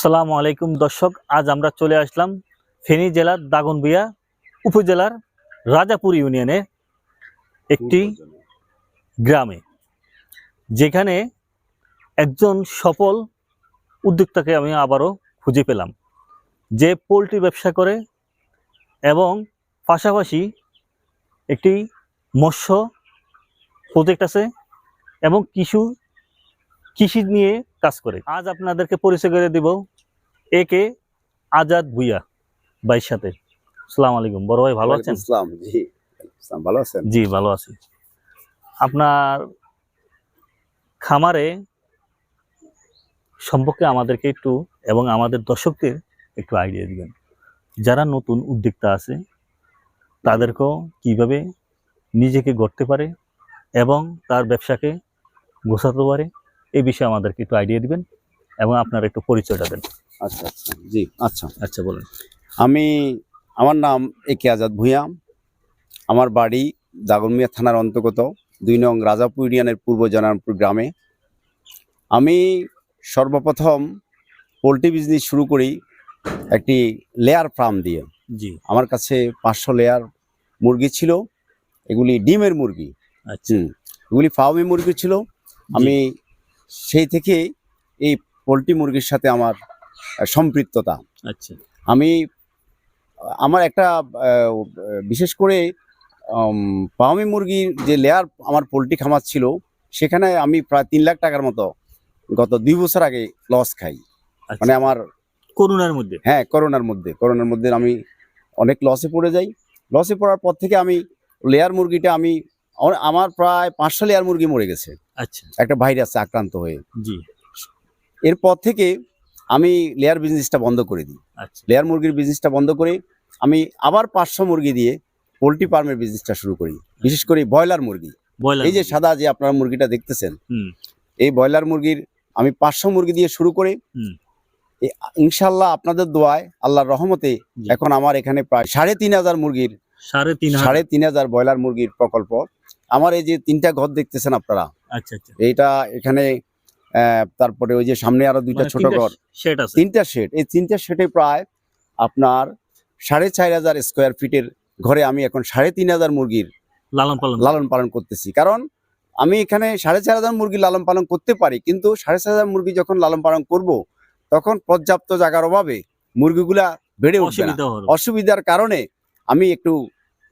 আসসালামু আলাইকুম দর্শক, আজ আমরা চলে আসলাম ফেনী জেলার দাগনবিয়া উপজেলার রাজাপুর ইউনিয়নে একটি গ্রামে, যেখানে একজন সফল উদ্যোক্তাকে আমি আবারও খুঁজে পেলাম, যে পোলট্রি ব্যবসা করে এবং পাশাপাশি একটি মৎস্য প্রজেক্ট আছে এবং কিছু কৃষি নিয়ে কাজ করে। আজ আপনাদেরকে পরিচয় করে দিব এ কে আজাদ ভুইয়া ভাইয়ের সাথে সালাম আলাইকুম। বড় ভাই ভালো আছেন? ইসলাম জি ভালো আছেন? জি ভালো আছি। আপনার খামারে সম্পর্কে আমাদেরকে একটু এবং আমাদের দর্শকদের একটু আইডিয়া দিবেন। যারা নতুন উদ্যোক্তা আছে তাদেরকেও কীভাবে নিজেকে গড়তে পারে এবং তার ব্যবসাকে গোছাতে পারে এই বিষয়ে আমাদেরকে একটু আইডিয়া দিবেন এবং আপনার একটু পরিচয়টা দেন। আচ্ছা আচ্ছা জি আচ্ছা। আচ্ছা বলেন। আমি আমার নাম এ কে আজাদ ভূঁইয়া। আমার বাড়ি দাগনমিয়া থানার অন্তর্গত দুই নং রাজাপুর ইউনিয়নের পূর্ব জনারপুর গ্রামে। আমি সর্বপ্রথম পোলট্রি বিজনেস শুরু করি একটি লেয়ার ফার্ম দিয়ে। জি। আমার কাছে পাঁচশো লেয়ার মুরগি ছিল এগুলি ডিমের মুরগি। আচ্ছা। এগুলি ফার্মি মুরগি ছিল। আমি সেই থেকে এই পোলট্রি মুরগির সাথে আমার সম্পৃক্ততা। আচ্ছা। আমি আমার একটা বিশেষ করে পাওমি মুরগির যে লেয়ার আমার পোলট্রি খামার ছিল সেখানে আমি প্রায় তিন লাখ টাকার মতো গত দুই বছর আগে লস খাই। আচ্ছা। মানে আমার করোনার মধ্যে? হ্যাঁ করোনার মধ্যে। করোনার মধ্যে আমি অনেক লসে পড়ে যাই। লসে পড়ার পর থেকে আমি লেয়ার মুরগিটা আমি আমার- আমার প্রায় পাঁচশো লেয়ার মুরগি মরে গেছে। আচ্ছা। একটা ভাইরাসে আক্রান্ত হয়ে। জি। এরপর থেকে আমি লেয়ার বিজনেসটা বন্ধ করে দিই। আচ্ছা। লেয়ার মুরগির বিজনেসটা বন্ধ করে আমি আবার পাঁচশো মুরগি দিয়ে পোলট্রি ফার্মের বিজনেসটা শুরু করি। বিশেষ করে ব্রয়লার মুরগি। এই যে সাদা যে আপনারা মুরগিটা দেখতেছেন এই ব্রয়লার মুরগির আমি পাঁচশো মুরগি দিয়ে শুরু করে ইনশাল্লাহ আপনাদের দোয়ায় আল্লাহর রহমতে এখন আমার এখানে প্রায় সাড়ে তিন হাজার মুরগির সাড়ে তিন হাজার। সাড়ে তিন হাজার ব্রয়লার মুরগির প্রকল্প। আমার এই যে তিনটা ঘর দেখতেছেন আপনারা আচ্ছা আচ্ছা। এইটা এখানে তারপরে ওই যে সামনে আরও দুইটা মানে ছোট ঘর। তিনটা শেড। এই তিনটা শেডে প্রায় আপনার সাড়ে চার হাজার স্কোয়ার ফিটের ঘরে আমি এখন সাড়ে তিন হাজার মুরগির লালন পালন। লালন পালন করতেছি। কারণ আমি এখানে সাড়ে চার হাজার মুরগি লালন পালন করতে পারি কিন্তু সাড়ে চার হাজার মুরগি যখন লালন পালন করব তখন পর্যাপ্ত জায়গার অভাবে মুরগিগুলা বেড়ে উঠবে না। অসুবিধার কারণে আমি একটু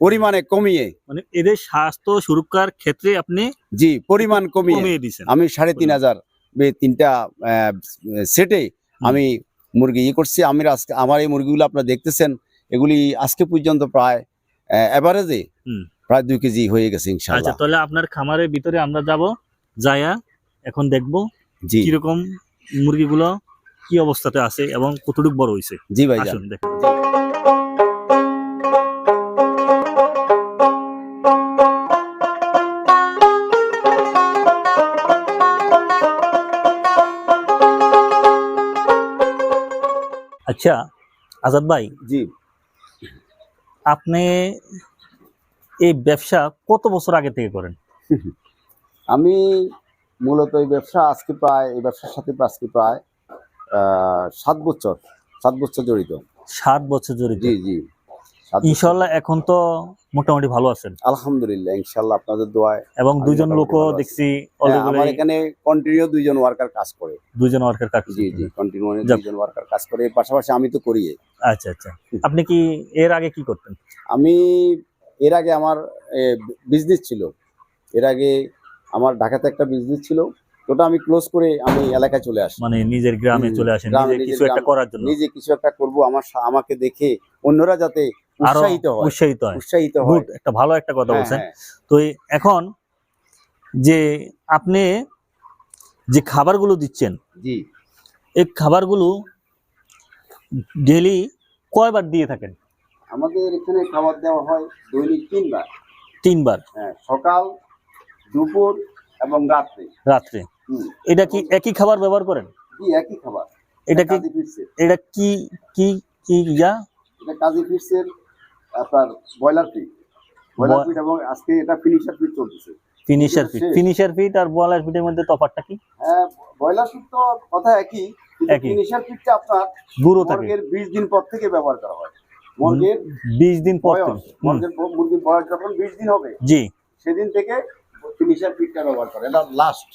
পরিমাণে কমিয়ে মানে এদের স্বাস্থ্য সুরক্ষার ক্ষেত্রে আপনি জি পরিমাণ কমিয়ে আমি সাড়ে তিন হাজার তিনটা সেটে আমি মুরগি ই করছি। আমি আজকে আমার এই মুরগিগুলো আপনারা দেখতেছেন এগুলি আজকে পর্যন্ত প্রায় এভারেজে হুম। প্রায় দুই কেজি হয়ে গেছে আচ্ছা ইনশাল্লাহ তাহলে আপনার খামারের ভিতরে আমরা যাব যায়া এখন দেখব জি। কীরকম মুরগিগুলো কি অবস্থাতে আছে এবং কতটুকু বড় হয়েছে জি ভাই আসুন দেখুন। আচ্ছা আজাদ ভাই জি। আপনি এই ব্যবসা কত বছর আগে থেকে করেন? আমি মূলত এই ব্যবসা আজকে প্রায় এই ব্যবসার সাথে আজকে প্রায় সাত বছর সাত বছর জড়িত। সাত বছর জড়িত। জি জি। ইনশাল্লাহ এখন তো মোটামুটি ভালো আছেন। আলহামদুলিল্লাহ ইনশাল্লাহ আপনাদের দোয়ায় এবং মোটামুটি লোকও দেখছি হ্যাঁ, আমার এখানে কন্টিনিউ দুইজন ওয়ার্কার কাজ করে। দুইজন ওয়ার্কার কাজ জি জি কন্টিনিউ যাক। দুইজন ওয়ার্কার কাজ করে। পাশাপাশি আমি তো করি আচ্ছা আচ্ছা। আপনি কি এর আগে কি করতেন? আমি এর আগে আমার বিজনেস ছিল। এর আগে আমার ঢাকাতে একটা বিজনেস ছিল। ওটা আমি ক্লোজ করে আমি এলাকায় চলে আসি। মানে নিজের গ্রামে চলে আসেন নিজে কিছু একটা করার জন্য। নিজে কিছু একটা করব আমার আমাকে দেখে অন্যরা যাতে আরও উৎসাহিত হয়। উৎসাহিত হয়। একটা ভালো একটা কথা হ্যাঁ, বলছেন। হ্যাঁ। তো এখন যে আপনি যে খাবারগুলো দিচ্ছেন জি। এই খাবারগুলো ডেলি কয়বার দিয়ে থাকেন? আমাদের এখানে খাবার দেওয়া হয় দৈনিক তিনবার। তিনবার? হ্যাঁ সকাল দুপুর এবং রাত্রে। রাত্রে। এটা কি একই খাবার ব্যবহার করেন? জি একই খাবার। এটা কি এটা কি কি কি ইয়া? এটা কাজী ফিটসের আপনার ব্রয়লার ফিট ব্রয়লার ফিট এবং আজকে এটা ফিনিশার ফিট চলতেছে। Finisher feet. ফিনিশার ফিট আর বয়লার ফিটের মধ্যে তফাৎটা কি? হ্যাঁ ব্রয়লার ফিট তো কথা একই। ফিনিশার ফিটটা আপনার গুঁড়ো থাকে। মর্গের বিশ দিন পর থেকে ব্যবহার করা হয়। মর্গের বিশ দিন পর থেকে। মুরগির বয়স যখন বিশ দিন হবে জি। সেদিন থেকে ফিনিশার ফিটটা ব্যবহার করে এটা লাস্ট.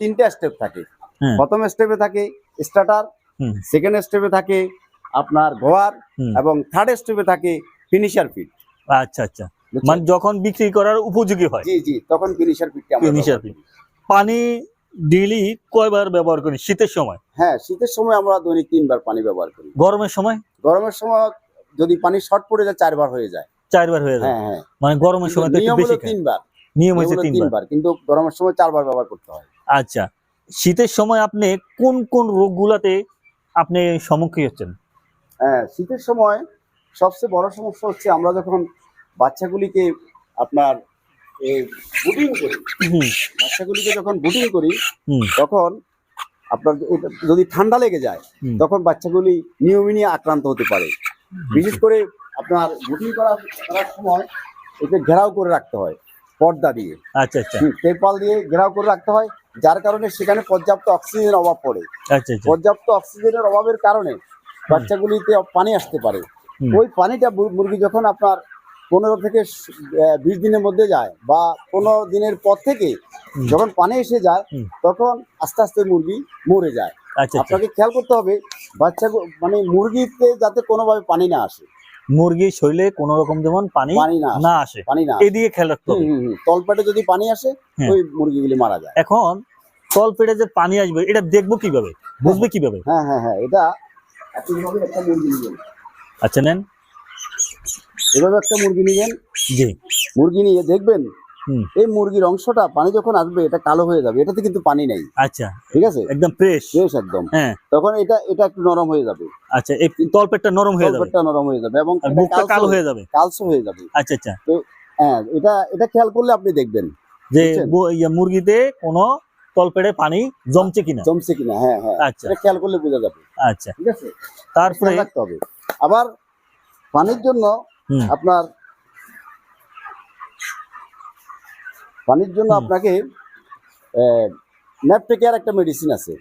তিনটা স্টেপ থাকে। প্রথম স্টেপে থাকে স্টার্টার সেকেন্ড স্টেপে থাকে আপনার গোয়ার এবং থার্ড স্টেপে থাকে ফিনিশার ফিট আচ্ছা আচ্ছা। মানে যখন বিক্রি করার উপযোগী হয়। জি জি তখন ফিনিশার ফিটটা আমরা Finisher ব্যবহার পানি ডেইলি কয়বার ব্যবহার করি শীতের সময়? হ্যাঁ শীতের সময় আমরা দৈনিক তিনবার পানি ব্যবহার করি। গরমের সময়? গরমের সময় যদি পানি শর্ট পড়ে যায় চারবার হয়ে যায়। চারবার হয়ে যায়? হ্যাঁ হ্যাঁ। মানে গরমের সময় তো একটু বেশি তিনবার। নিয়ম তিনবার। তিনবার কিন্তু গরমের সময় চারবার ব্যবহার করতে হয়। আচ্ছা শীতের সময় আপনি কোন কোন রোগগুলাতে আপনি সম্মুখীন হচ্ছেন? হ্যাঁ শীতের সময় সবচেয়ে বড় সমস্যা হচ্ছে আমরা যখন বাচ্চাগুলিকে আপনার বুটিং করি বাচ্চাগুলিকে যখন বুটিং করি তখন আপনার যদি ঠান্ডা লেগে যায় তখন বাচ্চাগুলি নিউমিনিয়া আক্রান্ত হতে পারে। বিশেষ করে আপনার বুটিং করা করার সময় একে ঘেরাও করে রাখতে হয় পর্দা দিয়ে। আচ্ছা আচ্ছা। তেরপাল দিয়ে ঘেরাও করে রাখতে হয় যার কারণে সেখানে পর্যাপ্ত অক্সিজেনের অভাব পড়ে। আচ্ছা আচ্ছা। পর্যাপ্ত অক্সিজেনের অভাবের কারণে বাচ্চাগুলিতে পানি আসতে পারে। ওই পানিটা মুরগি যখন আপনার পনেরো থেকে বিশ দিনের মধ্যে যায় বা পনেরো দিনের পর থেকে যখন পানি এসে যায় তখন আস্তে আস্তে মুরগি মরে যায়। আচ্ছা আচ্ছা। আপনাকে খেয়াল করতে হবে বাচ্চা মানে মুরগিতে যাতে কোনোভাবে পানি না আসে। মুরগির শরীরে কোন রকম যেমন পানি না আসে, পানি না। এদিকে খেয়াল রাখতে হবে। তলপেটে যদি পানি আসে হ্যাঁ। ওই মুরগিগুলি মারা যায়। এখন তলপেটে যে পানি আসবে এটা দেখব কীভাবে? বুঝবে কীভাবে? হ্যাঁ হ্যাঁ হ্যাঁ এটা একটা মুরগি আচ্ছা নেন। এভাবে একটা মুরগি নেবেন জি। মুরগি নিয়ে দেখবেন এই মুরগির অংশটা পানি যখন আসবে এটা কালো হয়ে যাবে। এটাতে কিন্তু পানি নেই। আচ্ছা। ঠিক আছে? একদম ফ্রেশ ফ্রেশ একদম। হ্যাঁ। তখন এটা এটা একটু নরম হয়ে যাবে। আচ্ছা এই তল পেটটা নরম হয়ে যাবে। তলপেটটা নরম হয়ে যাবে এবং মুখটা কালো হয়ে- যাবে। কালচে হয়ে যাবে। আচ্ছা আচ্ছা। তো হ্যাঁ এটা এটা খেয়াল করলে আপনি দেখবেন। যে? ইয়ে মুরগিতে কোনো তল পেটে পানি জমছে কিনা? জমছে কিনা হ্যাঁ হ্যাঁ। আচ্ছা। এটা খেয়াল করলে বোঝা যাবে। আচ্ছা। ঠিক আছে? তারপরে রাখতে হবে। আবার পানির জন্য আপনার পানির জন্য। আপনাকে ন্যাপটেকের একটা মেডিসিন আছে।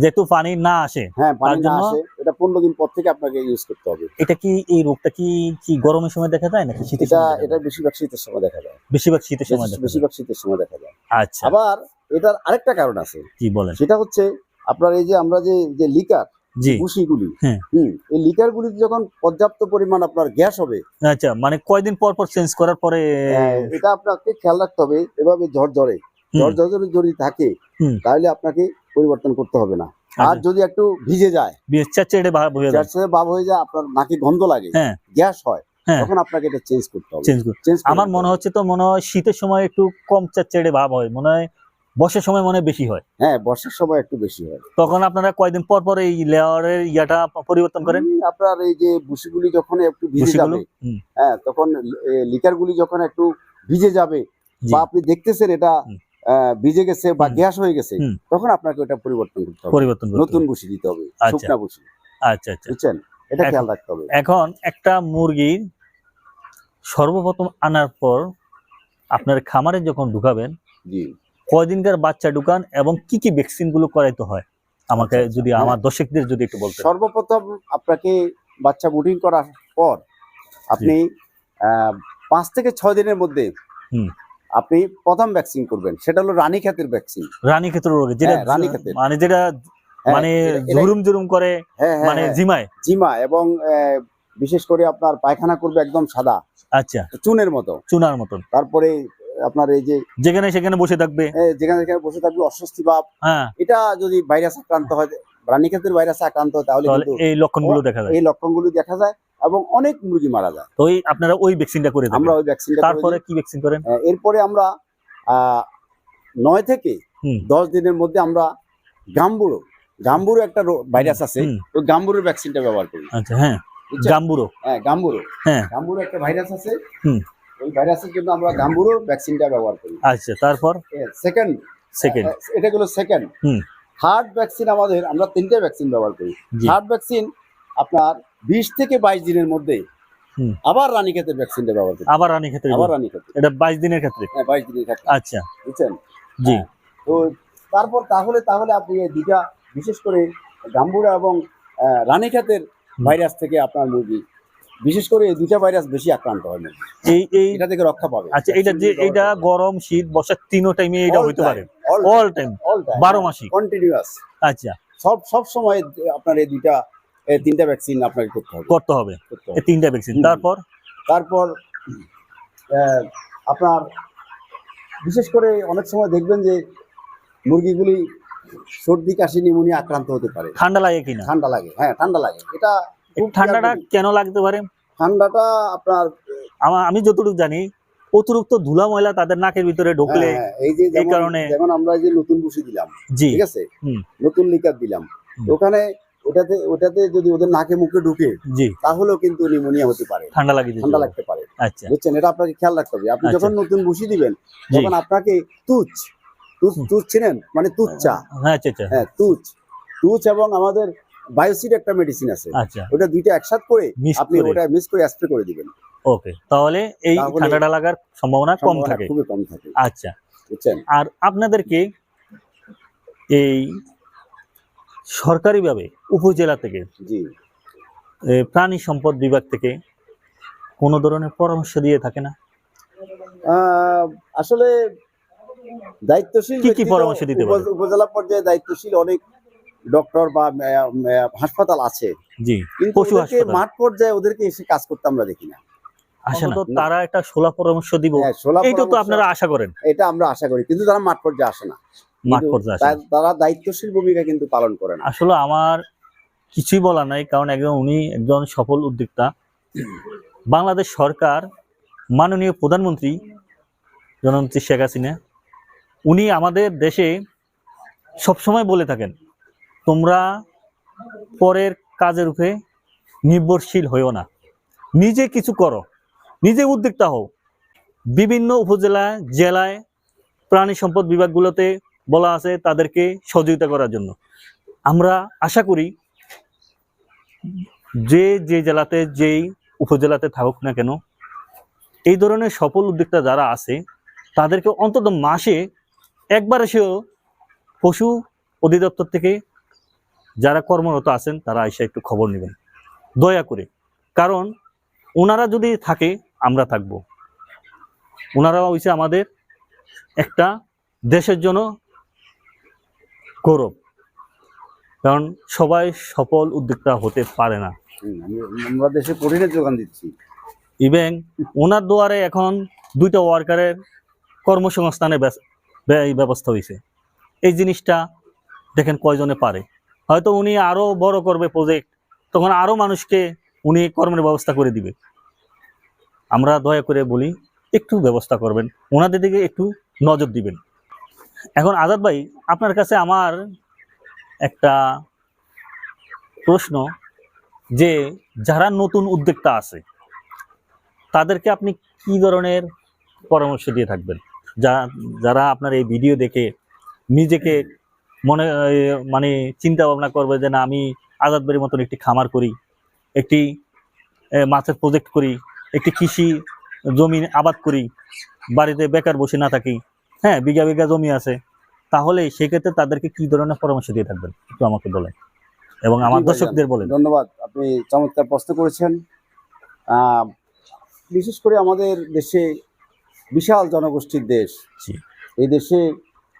যেহেতু পানি না আসে হ্যাঁ পানি না আসে এটা পনেরো দিন পর থেকে আপনাকে ইউজ করতে হবে। এটা কি এই রোগটা কি কি গরমের সময় দেখা যায় নাকি শীতের এটা সময় এটা বেশিরভাগ শীতের সময় দেখা যায় বেশিরভাগ শীতের সময় বেশিরভাগ শীতের সময় দেখা যায় আচ্ছা। আবার এটার আরেকটা কারণ আছে। কি বলেন? সেটা হচ্ছে আপনার এই যে আমরা যে যে লিকার ভুসিগুলি হ্যাঁ। হুম এই লিকার যখন পর্যাপ্ত পরিমাণ আপনার গ্যাস হবে। আচ্ছা মানে কয়দিন পর পর চেঞ্জ করার পরে এটা আপনাকে খেয়াল রাখতে হবে এভাবে যদি থাকে তাহলে আপনাকে পরিবর্তন করতে হবে না। আর আচ্ছা, যদি একটু ভিজে যায় বেশ ভাব হয়ে যায়। ভাব হয়ে যায় আপনার নাকি গন্ধ লাগে হ্যাঁ। গ্যাস হয় হ্যাঁ। তখন আপনাকে এটা চেঞ্জ করতে হবে। চেঞ্জ আমার মনে হচ্ছে তো মনে হয় শীতের সময় একটু কম চেড়ে ভাব হয়। মনে হয় বর্ষার সময় মনে বেশি হয়? হ্যাঁ বর্ষার সময় একটু বেশি হয়। তখন আপনারা কয়দিন পর পর এই লেয়ারের ইয়াটা পরিবর্তন করেন? আপনার এই যে ভুসিগুলি যখন একটু ভিজে যাবে হ্যাঁ তখন লিকার গুলি যখন একটু ভিজে যাবে বা আপনি দেখতেছেন এটা ভিজে গেছে বা গ্যাস হয়ে গেছে তখন আপনাকে ওটা পরিবর্তন করতে হবে। পরিবর্তন করতে নতুন। বসি দিতে হবে আচ্ছা। শুকনা বসি আচ্ছা আচ্ছা। বুঝছেন? এটা খেয়াল রাখতে হবে। এখন একটা মুরগির সর্বপ্রথম আনার পর আপনার খামারে যখন ঢুকাবেন জি। কয়দিনকার বাচ্চা ঢুকান এবং কি কি ভ্যাকসিনগুলো করাইতে হয়? আমাকে আচ্ছা, আচ্ছা। যদি হ্যাঁ। আমার দর্শকদের যদি একটু বলতেন। সর্বপ্রথম আপনাকে বাচ্চা বুটিং করার পর আপনি পাঁচ থেকে ছয় দিনের মধ্যে আপনি প্রথম ভ্যাকসিন করবেন। সেটা হলো রানী খাতের ভ্যাকসিন। রানী ক্ষেত্র রোগে যেটা হ্যাঁ, রানীক্ষেতের। মানে যেটা হ্যাঁ, মানে ঝুরুম ঝুরুম করে হ্যাঁ মানে জিমায় জিমা এবং বিশেষ করে আপনার পায়খানা করবে একদম সাদা। আচ্ছা। চুনের মতো। চুনার মতন। তারপরে আপনার এই যে যেখানে সেখানে বসে থাকবে। যেখানে যেখানে বসে থাকবে অস্বস্তি ভাব। হ্যাঁ। এটা যদি ভাইরাস আক্রান্ত হয় রানীক্ষেতের ভাইরাস আক্রান্ত হয় তাহলে কিন্তু এই লক্ষণগুলো দেখা যায়। এই লক্ষণগুলো দেখা যায় এবং অনেক মুরগি মারা যায়। তো আপনারা ওই ভ্যাকসিনটা করে আমরা ওই ভ্যাকসিনটা তারপরে কি ভ্যাকসিন করেন? এরপরে আমরা আহ, নয় থেকে দশ দিনের মধ্যে আমরা গাম্বুরো গাম্বুরো একটা ভাইরাস আছে। ওই গাম্বুরোর ভ্যাকসিনটা ব্যবহার করি। আচ্ছা হ্যাঁ? গাম্বুরো। হ্যাঁ গাম্বুরো। হ্যাঁ। গাম্বুরো একটা ভাইরাস আছে। ওই ভাইরাসের জন্য আমরা গাম্বুরো ভ্যাকসিনটা ব্যবহার করি। আচ্ছা তারপর? সেকেন্ড সেকেন্ড এটা হলো সেকেন্ড। থার্ড ভ্যাকসিন আমাদের আমরা তিনটে ভ্যাকসিন ব্যবহার করি। থার্ড ভ্যাকসিন আপনার বিশ থেকে বাইশ দিনের মধ্যে। আবার রানীক্ষেতের ভ্যাকসিনটা ব্যবহার করি। আবার রানী ক্ষেত্রে আবার রানীক্ষেত এটা বাইশ দিনের ক্ষেত্রে? হ্যাঁ বাইশ দিনের ক্ষেত্রে। আচ্ছা। বুঝছেন? জি। তো তারপর তাহলে তাহলে আপনি এই দুটা বিশেষ করে গাম্বুরা এবং আহ, রানীক্ষেতের ভাইরাস থেকে আপনার মুরগি বিশেষ করে এই দুইটা ভাইরাস বেশি আক্রান্ত হয় এই এই এটা থেকে রক্ষা পাবে। আচ্ছা এটা যে এইটা গরম শীত বর্ষা তিনও টাইমে এটা হইতে পারে। অল টাইম বারো মাসই কন্টিনিউয়াস আচ্ছা। সব সব সময় আপনার এই দুইটা এই তিনটা ভ্যাকসিন আপনাকে করতে হবে। করতে হবে। এই তিনটা ভ্যাকসিন তারপর? তারপর আপনার বিশেষ করে অনেক সময় দেখবেন যে মুরগিগুলি সর্দি কাশি নিউমোনিয়া আক্রান্ত হতে পারে। ঠান্ডা লাগে কিনা? ঠান্ডা লাগে হ্যাঁ ঠান্ডা লাগে। এটা ঠান্ডাটা কেন লাগতে পারে? ঠান্ডাটা আপনার আমার আমি যতটুকু জানি অতিরিক্ত ধুলা ময়লা তাদের নাকের ভিতরে ঢুকলে হ্যাঁ, হ্যাঁ, এই যে এই কারণে- যেমন আমরা যে নতুন বসি দিলাম ঠিক আছে? নতুন লিকার দিলাম। ওখানে ওটাতে ওটাতে যদি ওদের নাকে মুখে ঢুকে জি। তাহলেও কিন্তু নিউমোনিয়া হতে পারে। ঠান্ডা লাগে ঠান্ডা লাগতে পারে। আচ্ছা। বুঝছেন? এটা আপনাকে খেয়াল রাখতে হবে। আপনি আচ্ছা। যখন নতুন বসি দিবেন তখন আপনাকে তুচ তুচ। তুচ ছিলেন? মানে তুচ্চা। হ্যাঁ আচ্ছা আচ্ছা। হ্যাঁ তুচ। তুচ এবং আমাদের বায়োসিড একটা মেডিসিন আছে। আচ্ছা। ওটা দুইটা একসাথে করে আপনি ওটা মিক্স করে স্প্রে করে দিবেন। ওকে তাহলে এই ঠান্ডাটা লাগার সম্ভাবনা কম থাকে। খুবই কম থাকে। আচ্ছা। বুঝছেন? আর আপনাদেরকে এই সরকারিভাবে উপজেলা থেকে জি। প্রাণী সম্পদ বিভাগ থেকে কোনো ধরনের পরামর্শ দিয়ে থাকে না? আসলে দায়িত্বশীল কি কি পরামর্শ দিতে পারে? উপজেলা পর্যায়ে দায়িত্বশীল অনেক ডক্টর বা হাসপাতাল আছে। জি পশু মাঠ পর্যায়ে ওদেরকে এসে কাজ করতে আমরা দেখি না। তারা একটা সোলা পরামর্শ দিব। হ্যাঁ, তো আপনারা আশা করেন। এটা আমরা আশা করি কিন্তু তারা মাঠ পর্যায়ে আসে না। মাঠ কিন্তু পর্যায়ে আসে না। তা- তারা দায়িত্বশীল ভূমিকা কিন্তু পালন করে না। আসলে আমার কিছুই বলার নাই কারণ একজন উনি একজন সফল উদ্যোক্তা। বাংলাদেশ সরকার মাননীয় প্রধানমন্ত্রী জননেত্রী শেখ হাসিনা উনি আমাদের দেশে সবসময় বলে থাকেন তোমরা পরের কাজের উপরে নির্ভরশীল হইও না। নিজে কিছু করো, নিজে উদ্যোক্তা হও। বিভিন্ন উপজেলায় জেলায় প্রাণী সম্পদ বিভাগগুলোতে বলা আছে তাদেরকে সহযোগিতা করার জন্য। আমরা আশা করি যে যে জেলাতে, যেই উপজেলাতে থাকুক না কেন, এই ধরনের সফল উদ্যোক্তা যারা আছে, তাদেরকে অন্তত মাসে একবার এসেও পশু অধিদপ্তর থেকে যারা কর্মরত আছেন তারা এসে একটু খবর নেবেন। দয়া করে। কারণ ওনারা যদি থাকে আমরা থাকব। ওনারা হয়েছে আমাদের একটা দেশের জন্য গৌরব। কারণ সবাই সফল উদ্যোক্তা হতে পারে না। আমরা দেশে কঠিনের যোগান দিচ্ছি। ইভেন ওনার দুয়ারে এখন দুইটা ওয়ার্কারের কর্মসংস্থানের ব্যবস্থা হয়েছে এই জিনিসটা দেখেন কয়জনে পারে। হয়তো উনি আরও বড় করবে প্রজেক্ট তখন আরও মানুষকে উনি কর্মের ব্যবস্থা করে দিবে। আমরা দয়া করে বলি, একটু ব্যবস্থা করবেন। ওনাদের দিকে একটু নজর দিবেন। এখন আজাদ ভাই, আপনার কাছে আমার একটা প্রশ্ন যে, যারা নতুন উদ্যোক্তা আছে, তাদেরকে আপনি কি ধরনের পরামর্শ দিয়ে থাকবেন? যা, যারা আপনার এই ভিডিও দেখে নিজেকে মনে মানে চিন্তা ভাবনা করবে যে না আমি আজাদবাড়ির মতন একটি খামার করি একটি মাছের প্রজেক্ট করি একটি কৃষি জমি আবাদ করি বাড়িতে বেকার বসে না থাকি হ্যাঁ বিঘা বিঘা জমি আছে তাহলে সেক্ষেত্রে তাদেরকে কি ধরনের পরামর্শ দিয়ে থাকবেন? একটু আমাকে বলেন। এবং আমার দর্শকদের বলেন। ধন্যবাদ আপনি চমৎকার প্রশ্ন করেছেন। বিশেষ করে আমাদের দেশে বিশাল জনগোষ্ঠীর দেশ এই দেশে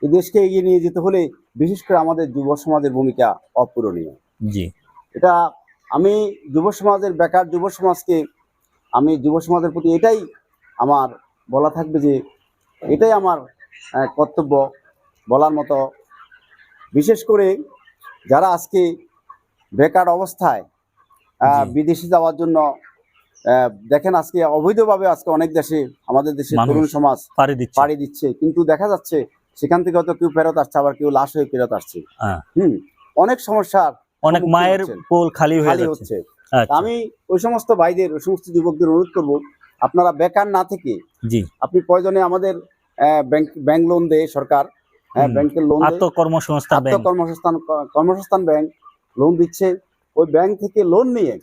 এই দেশকে এগিয়ে নিয়ে যেতে হলে বিশেষ করে আমাদের যুব সমাজের ভূমিকা অপূরণীয়। জি। এটা আমি যুব সমাজের বেকার যুব সমাজকে আমি যুব সমাজের প্রতি এটাই আমার বলা থাকবে যে এটাই আমার কর্তব্য বলার মতো। বিশেষ করে যারা আজকে বেকার অবস্থায় বিদেশে যাওয়ার জন্য দেখেন আজকে অবৈধভাবে আজকে অনেক দেশে আমাদের দেশের মানুষ তরুণ সমাজ পাড়ি দিচ্ছে। কিন্তু দেখা যাচ্ছে সেখান থেকে হয়তো কেউ ফেরত আসছে আবার কেউ লাশ হয়ে ফেরত আসছে হ্যাঁ। হুম অনেক সমস্যার অনেক মায়ের। কোল খালি খালি হচ্ছে আচ্ছা, আমি ওই সমস্ত ভাইদের ওই সমস্ত যুবকদের অনুরোধ করব আপনারা বেকার না থেকে জি আপনি প্রয়োজনে আমাদের ব্যাংক ব্যাংক লোন দেয় সরকার হ্যাঁ। ব্যাংকের লোন দেয় আত্মকর্মসংস্থান আত্মকর্মসংস্থান কর্মসংস্থান ব্যাংক লোন দিচ্ছে ওই ব্যাংক থেকে লোন নিয়ে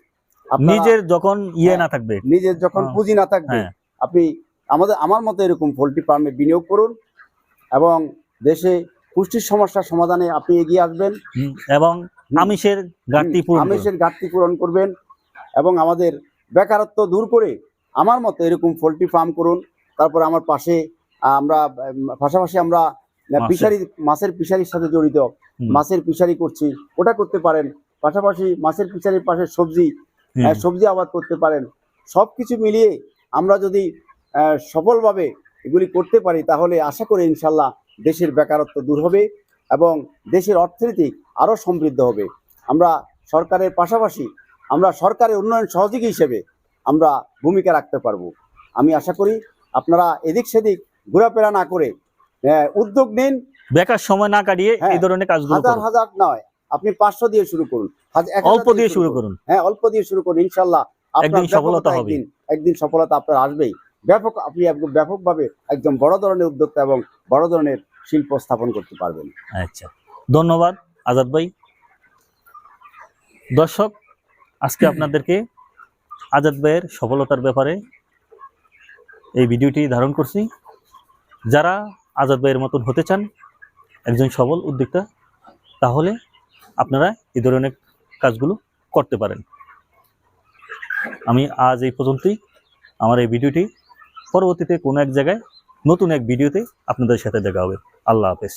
নিজের যখন ইয়ে হ্যাঁ। না থাকবে নিজের যখন হ্যাঁ। পুঁজি না থাকবে। আপনি আমাদের আমার মতো এরকম পোল্ট্রি ফার্মে বিনিয়োগ করুন এবং দেশে পুষ্টির সমস্যার সমাধানে আপনি এগিয়ে আসবেন। এবং আমিষের ঘাটতি আমিষের ঘাটতি পূরণ করবেন এবং আমাদের বেকারত্ব দূর করে আমার মতো এরকম পোলট্রি ফার্ম করুন। তারপর আমার পাশে আমরা পাশাপাশি আমরা ফিশারি মাছের ফিশারির সাথে জড়িত মাছের ফিশারি করছি ওটা করতে পারেন। পাশাপাশি মাছের ফিশারির পাশে সবজি সবজি আবাদ করতে পারেন। সব কিছু মিলিয়ে আমরা যদি সফলভাবে এগুলি করতে পারি তাহলে আশা করি ইনশাল্লাহ দেশের বেকারত্ব দূর হবে এবং দেশের অর্থনীতি আরও সমৃদ্ধ হবে। আমরা সরকারের পাশাপাশি আমরা সরকারের উন্নয়ন সহযোগী হিসেবে আমরা ভূমিকা রাখতে পারব। আমি আশা করি আপনারা এদিক সেদিক ঘোরাফেরা না করে আহ, উদ্যোগ নিন। বেকার সময় না কাটিয়ে হ্যাঁ, এই ধরনের কাজগুলো হাজার হাজার নয় আপনি পাঁচশো দিয়ে শুরু করুন। অল্প দিয়ে শুরু করুন। হ্যাঁ অল্প দিয়ে শুরু করুন ইনশাল্লাহ। আপনার একদিন সফলতা হবে। একদিন সফলতা আপনার আসবেই। ব্যাপক আপনি একদম ব্যাপকভাবে একদম বড় ধরনের উদ্যোক্তা এবং বড় ধরনের শিল্প স্থাপন করতে পারবেন। আচ্ছা। ধন্যবাদ, আজাদ ভাই। দর্শক, আজকে আপনাদেরকে আজাদ ভাইয়ের সফলতার ব্যাপারে এই ভিডিওটি ধারণ করছি। যারা আজাদ ভাইয়ের মতন হতে চান, একজন সবল উদ্যোক্তা, তাহলে আপনারা এই ধরনের কাজগুলো করতে পারেন। আমি আজ এই পর্যন্তই। আমার এই ভিডিওটি পরবর্তীতে কোনো এক জায়গায় নতুন এক ভিডিওতে আপনাদের সাথে দেখা হবে। আল্লাহ হাফেজ।